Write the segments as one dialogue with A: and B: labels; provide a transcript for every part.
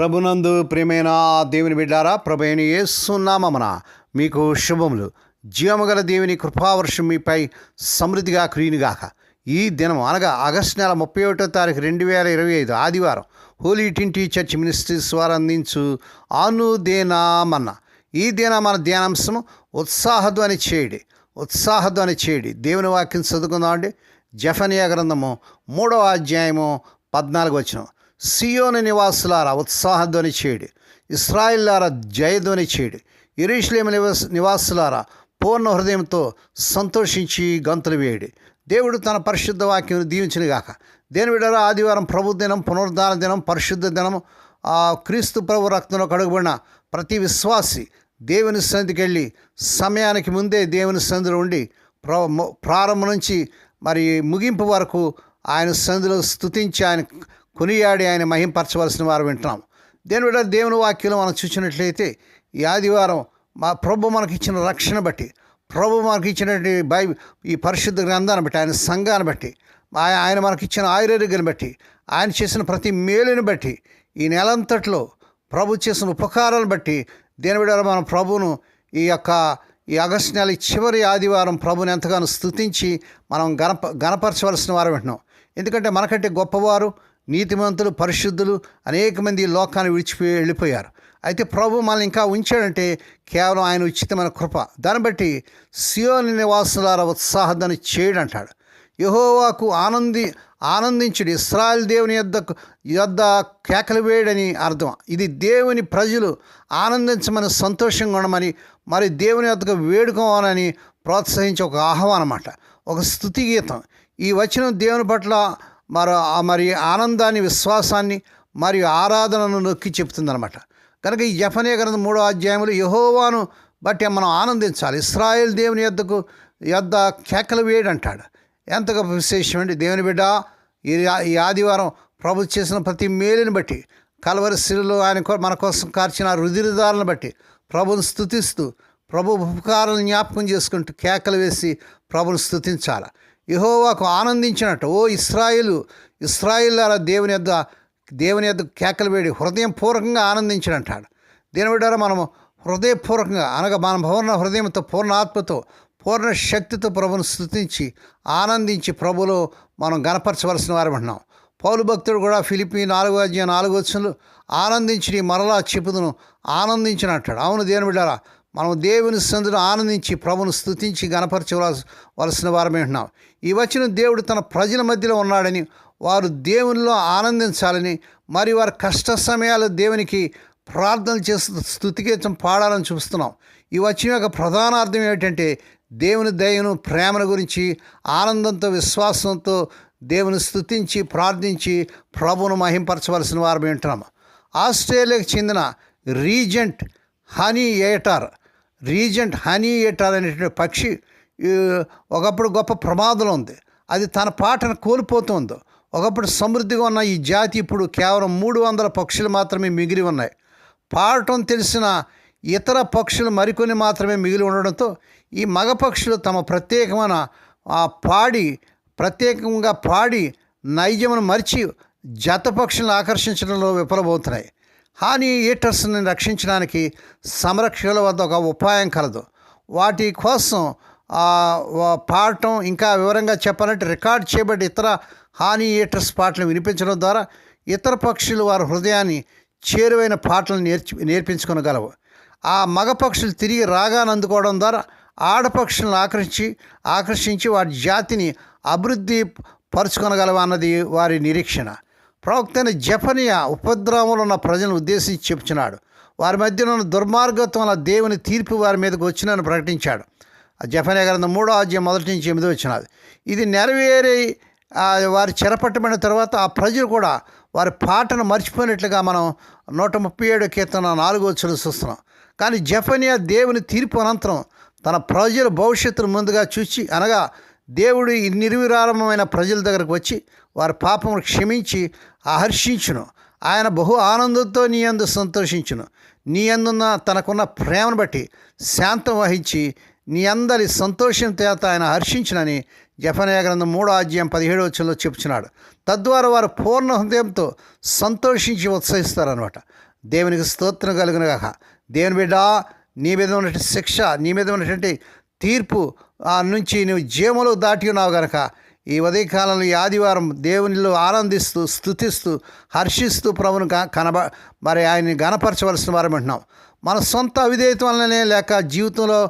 A: ప్రభునందు ప్రియమైన దేవుని బిడ్డారా ప్రభైన యేసునామమున మీకు శుభములు. జీవముగల దేవుని కృపావర్షం మీపై సమృద్ధిగా క్రీనుగాక. ఈ దినం అనగా ఆగస్టు నెల ముప్పై ఒకటో తారీఖు రెండు వేల ఇరవై ఐదు ఆదివారం హోలీ టింటి చర్చ్ మినిస్ట్రీస్ వారు అందించు ఆనుదేనామన్న ఈ దిన మన ధ్యానాంశము ఉత్సాహధ్వని చేయడి. ఉత్సాహధ్వని చేయడి. దేవుని వాక్యం చదువుకుందామండి. జఫనియా గ్రంథము మూడవ అధ్యాయము పద్నాలుగు వచ్చినాం సియోని నివాసులారా ఉత్సాహధ్వని చేయడి. ఇస్రాయిల్లారా జయధ్వని చేయడి. ఇరీష్లేమ నివాస నివాసులారా పూర్ణ హృదయంతో సంతోషించి గంతులు వేయడి. దేవుడు తన పరిశుద్ధ వాక్యం దీవించిన గాక. దేని విడరా ఆదివారం ప్రభు దినం పునరుద్ధాన దినం పరిశుద్ధ దినం ఆ క్రీస్తు ప్రభు రక్తంలో కడుగుబడిన ప్రతి విశ్వాసి దేవుని సన్నిధికి వెళ్ళి సమయానికి ముందే దేవుని సన్నిధిలో ఉండి ప్ర ప్రారంభం నుంచి మరి ముగింపు వరకు ఆయన సన్నిధిలో స్తుతించి ఆయన కొనియాడి ఆయన మహింపరచవలసిన వారు వింటున్నాం. దేని విడ దేవుని వాక్యం మనం చూసినట్లయితే ఈ ఆదివారం మా ప్రభు మనకి ఇచ్చిన రక్షణ బట్టి ప్రభు మనకి ఇచ్చినటువంటి బై ఈ పరిశుద్ధ గ్రంథాన్ని బట్టి ఆయన సంఘాన్ని బట్టి ఆయన మనకిచ్చిన ఆయుర్వేదికను బట్టి ఆయన చేసిన ప్రతి మేలుని బట్టి ఈ నెలంతట్లో ప్రభు చేసిన ఉపకారాలను బట్టి దేని విడాల మన ప్రభును ఈ యొక్క ఈ ఆగస్టు నెల చివరి ఆదివారం ప్రభుని ఎంతగానో స్తుతించి మనం గణప గణపరచవలసిన వారు వింటున్నాం. ఎందుకంటే మనకంటే గొప్పవారు నీతిమంతులు పరిశుద్ధులు అనేక మంది లోకాన్ని విడిచిపోయి వెళ్ళిపోయారు. అయితే ప్రభు మనల్ని ఇంకా ఉంచాడంటే కేవలం ఆయన ఉచితమైన కృప. దాన్ని బట్టి సియోని నివాసులార ఉత్సాహాన్ని చేయడు అంటాడు యహోవాకు ఆనంది ఆనందించుడు. ఇస్రాయల్ దేవుని యొద్దకు యొద్ద కేకలు వేయడని అర్థం. ఇది దేవుని ప్రజలు ఆనందించమని సంతోషంగా ఉండమని మరి దేవుని యొద్దకు వేడుకోవాలని ప్రోత్సహించే ఒక ఆహ్వానం అన్నమాట ఒక స్థుతి గీతం. ఈ వచనం దేవుని పట్ల మరి మరి ఆనందాన్ని విశ్వాసాన్ని మరియు ఆరాధనను నొక్కి చెప్తుందనమాట కనుక ఈ జఫనే గ్రంథం మూడో అధ్యాయంలో యహోవాను బట్టి మనం ఆనందించాలి. ఇస్రాయేల్ దేవుని యొద్దకు యొద్ద కేకలు వేయడంటాడు. ఎంత గొప్ప విశేషమండి. దేవుని బిడ్డ ఈ ఈ ఆదివారం ప్రభు చేసిన ప్రతి మేలుని బట్టి కలవరి శిలులో ఆయన మన కోసం కార్చిన రుదిరిదాలను బట్టి ప్రభుని స్థుతిస్తూ ప్రభు ఉపకారాలను జ్ఞాపకం చేసుకుంటూ కేకలు వేసి ప్రభుని స్థుతించాలి యహోవాకు ఆనందించినట్టు. ఓ ఇస్రాయిలు ఇస్రాయిల్లారా దేవుని యొద్ దేవుని యొద్ కేకలు వేడి హృదయం పూర్వకంగా ఆనందించినట్టాడు దీని బిడ్డారా మనము హృదయపూర్వకంగా అనగా మన పూర్ణ హృదయంతో పూర్ణ ఆత్మతో పూర్ణ శక్తితో ప్రభును స్థుతించి ఆనందించి ప్రభులో మనం గనపరచవలసిన వారు ఉన్నాం పౌలు భక్తుడు కూడా ఫిలిపి నాలుగో అధ్యాయ నాలుగో వచ్చులు ఆనందించి మరలా చెప్పుదును ఆనందించినట్టాడు. అవును దేని బిడ్డారా మనం దేవుని సందులో ఆనందించి ప్రభును స్థుతించి గణపరచవలసిన వలసిన వారమే ఉంటున్నాం. ఈ వచ్చిన దేవుడు తన ప్రజల మధ్యలో ఉన్నాడని వారు దేవునిలో ఆనందించాలని మరి వారి కష్ట సమయాలు దేవునికి ప్రార్థనలు చేస్తూ స్థుతికేతం పాడాలని చూస్తున్నాం ఈ వచ్చిన యొక్క ప్రధాన అర్థం ఏమిటంటే దేవుని దయను ప్రేమను గురించి ఆనందంతో విశ్వాసంతో దేవుని స్థుతించి ప్రార్థించి ప్రభును మహింపరచవలసిన వారు వింటున్నాం ఆస్ట్రేలియాకు చెందిన regent honey eater regent honey eater అనేటువంటి పక్షి ఒకప్పుడు గొప్ప ప్రమాదంలో ఉంది. అది తన పాటను కోల్పోతుంది ఒకప్పుడు సమృద్ధిగా ఉన్న ఈ జాతి ఇప్పుడు కేవలం మూడు వందల పక్షులు మాత్రమే మిగిలి ఉన్నాయి. పాడటం తెలిసిన ఇతర పక్షులు మరికొన్ని మాత్రమే మిగిలి ఉండడంతో ఈ మగ పక్షులు తమ ప్రత్యేకమైన ఆ పాడి ప్రత్యేకంగా పాడి నైజమును మరిచి జత పక్షులను ఆకర్షించడంలో విఫలమవుతున్నాయి. హాని ఈటర్స్ని రక్షించడానికి సంరక్షకుల వద్ద ఒక ఉపాయం కలదు. వాటి కోసం పాడటం ఇంకా వివరంగా చెప్పాలంటే రికార్డ్ చేయబడి ఇతర హాని ఈటర్స్ పాటలు వినిపించడం ద్వారా ఇతర పక్షులు వారి హృదయాన్ని చేరువైన పాటలను నేర్చి నేర్పించుకోగలవు ఆ మగ పక్షులు తిరిగి రాగాను అందుకోవడం ద్వారా ఆడపక్షులను ఆకర్షించి ఆకర్షించి వారి జాతిని అభివృద్ధి పరుచుకొనగలవు అన్నది వారి నిరీక్షణ. ప్రవక్త జఫనియా ఉపద్రవంలో ఉన్న ప్రజలను ఉద్దేశించి చెప్తున్నాడు వారి మధ్యన ఉన్న దుర్మార్గత్వం వల్ల దేవుని తీర్పు వారి మీదకు వచ్చినని ప్రకటించాడు. ఆ జపనియా గ్రంథం మూడో అధ్యాయం మొదటి నుంచి ఎనిమిది వచ్చినది ఇది నెరవేరి వారి చెరపట్టబడిన తర్వాత ఆ ప్రజలు కూడా వారి పాటను మర్చిపోయినట్లుగా మనం నూట ముప్పై ఏడు కీర్తన నాలుగో వచ్చులు చూస్తున్నాం. కానీ జఫనియా దేవుని తీర్పు అనంతరం తన ప్రజల భవిష్యత్తును ముందుగా చూచి అనగా దేవుడు ఈ నిర్విరామమైన ప్రజల దగ్గరకు వచ్చి వారి పాపమును క్షమించి హర్షించును ఆయన బహు ఆనందంతో నీ అందు సంతోషించును. నీ అందున్న తనకున్న ప్రేమను బట్టి శాంతం వహించి నీ అందరి సంతోషం చేత ఆయన హర్షించునని జఫనయ గ్రంథం మూడో అధ్యాయం పదిహేడు వచ్చంలో చెప్తున్నాడు తద్వారా వారు పూర్ణ హృదయంతో సంతోషించి ఉత్సహిస్తారనమాట దేవునికి స్తోత్రం కలుగును దేవుని బిడ్డ నీ మీద ఉన్నటువంటి శిక్ష నీ మీద ఉన్నటువంటి తీర్పు నుంచి నువ్వు జీవములు దాటి ఉన్నావు గనక. ఈ ఉదయకాలంలో ఈ ఆదివారం దేవునిలో ఆనందిస్తూ స్థుతిస్తూ హర్షిస్తూ ప్రభును కనబ మరి ఆయన్ని గనపరచవలసిన వారం అంటున్నాం మన సొంత అవిధేయత వల్లనే లేక జీవితంలో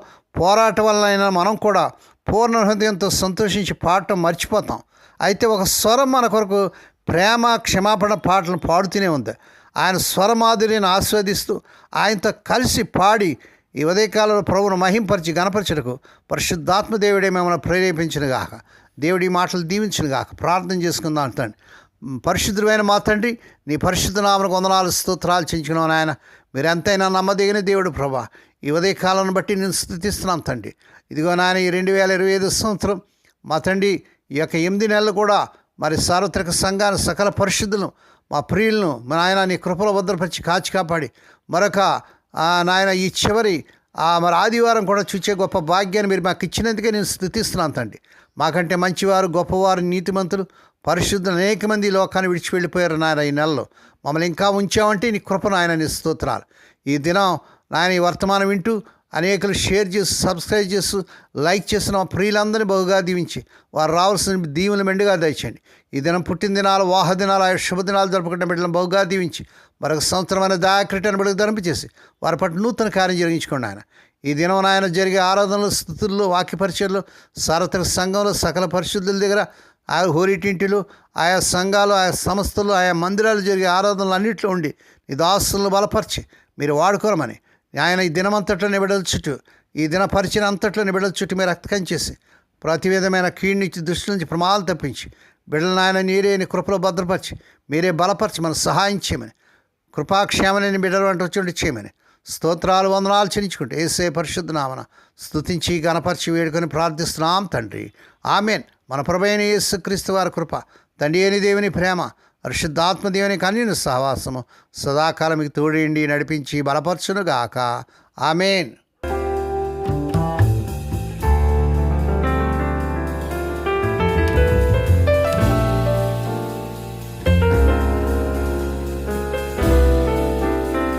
A: పోరాటం వలనైనా మనం కూడా పూర్ణ హృదయంతో సంతోషించి పాడటం మర్చిపోతాం. అయితే ఒక స్వరం మన కొరకు ప్రేమ క్షమాపణ పాటలు పాడుతూనే ఉంది. ఆయన స్వరమాధుర్యను ఆస్వాదిస్తూ ఆయనతో కలిసి పాడి ఈ ఉదయకాలంలో ప్రభువును మహింపరిచి గణపరచుటకు పరిశుద్ధాత్మ దేవుడే మిమ్మల్ని ప్రేరేపించినగాక. దేవుడి మాటలు దీవించినగాక. ప్రార్థన చేసుకుందాం అంటాడు పరిశుద్ధుడైన మా తండ్రి నీ పరిశుద్ధ నామకు వందనాలు స్తోత్రాలు చెంచుకున్నాం నాయన. మీరెంతైనా నమ్మదగిన దేవుడు ప్రభా. ఈ ఉదయ కాలాన్ని బట్టి నేను స్థుతిస్తున్నాం తండ్రి. ఇదిగో నాయన ఈ రెండు వేల ఇరవై ఐదు సంవత్సరం మా తండ్రి ఈ యొక్క ఎనిమిది నెలలు కూడా మరి సార్వత్రిక సంఘాన్ని సకల పరిశుద్ధులను మా ప్రియులను మా నాయన నీ కృపలో భద్రపరిచి కాచి కాపాడి మరొక నాయన ఈ చివరి మరి ఆదివారం కూడా చూచే గొప్ప భాగ్యాన్ని మీరు మాకు ఇచ్చినందుకే నేను స్థుతిస్తున్నాను తండ్రి. మాకంటే మంచివారు గొప్పవారు నీతిమంతులు పరిశుద్ధులు అనేక మంది లోకాన్ని విడిచి వెళ్ళిపోయారు నాయన ఈ నెలలో. మమ్మల్ని ఇంకా ఉంచామంటే నీ కృపను ఆయన నీ స్తోత్రాలు. ఈ దినం నాయన ఈ వర్తమానం వింటూ అనేకులు షేర్ చేసి సబ్స్క్రైబ్ చేస్తూ లైక్ చేసిన ప్రియులందరినీ బహుగా దీవించి వారు రావాల్సిన దీవులు మెండుగా దయచండి ఈ దినం పుట్టిన దినాలు ఆయా శుభదినాలు జరుపుకుంటున్న బిడ్డలను బహుగా దీవించి మరొక సంవత్సరమైన దయాక్రిటను బిడ్డకు ధరింపచేసి వారి పట్ల నూతన కార్యం జరిగించుకోండి ఆయన. ఈ దినం ఆయన జరిగే ఆరాధనలు స్థుతుల్లో వాక్యపరిచయలు సార్వత్రిక సంఘంలో సకల పరిశుద్ధుల దగ్గర ఆయా హోరిటింటిలు ఆయా సంఘాలు ఆయా సంస్థలు ఆయా మందిరాలు జరిగే ఆరాధనలు అన్నింటిలో ఉండి నీ దాసులను బలపరిచి మీరు వాడుకోరమని ఆయన ఈ దినమంతట్లో నిబిడల చుట్టూ ఈ దిన పరిచయం అంతట్లో నిబిడల చుట్టూ మీరు రక్తకం చేసి ప్రతి విధమైన కీడు నుంచి దృష్టి నుంచి ప్రమాదాలు తప్పించి బిడ్డలను ఆయన నీరే కృపలో భద్రపరిచి మీరే బలపరిచి మనం సహాయం చేయమని కృపాక్షేమని బిడ్డలు వంట వచ్చి చేయమని స్తోత్రాలు వందనాలు చెల్లించుకుంటే ఏసే పరిశుద్ధ నామన స్థుతించి గణపరిచి వేడుకొని ప్రార్థిస్తున్నాం తండ్రి. ఆమెన్. మన ప్రభైన యేసుక్రీస్తు వారి కృప తండ్రి అని దేవుని ప్రేమ పరిశుద్ధాత్మదేవుని కన్యను సహవాసము. సదాకాలం మీకు తోడేండి నడిపించి బలపరచునుగాక. ఆమెన్.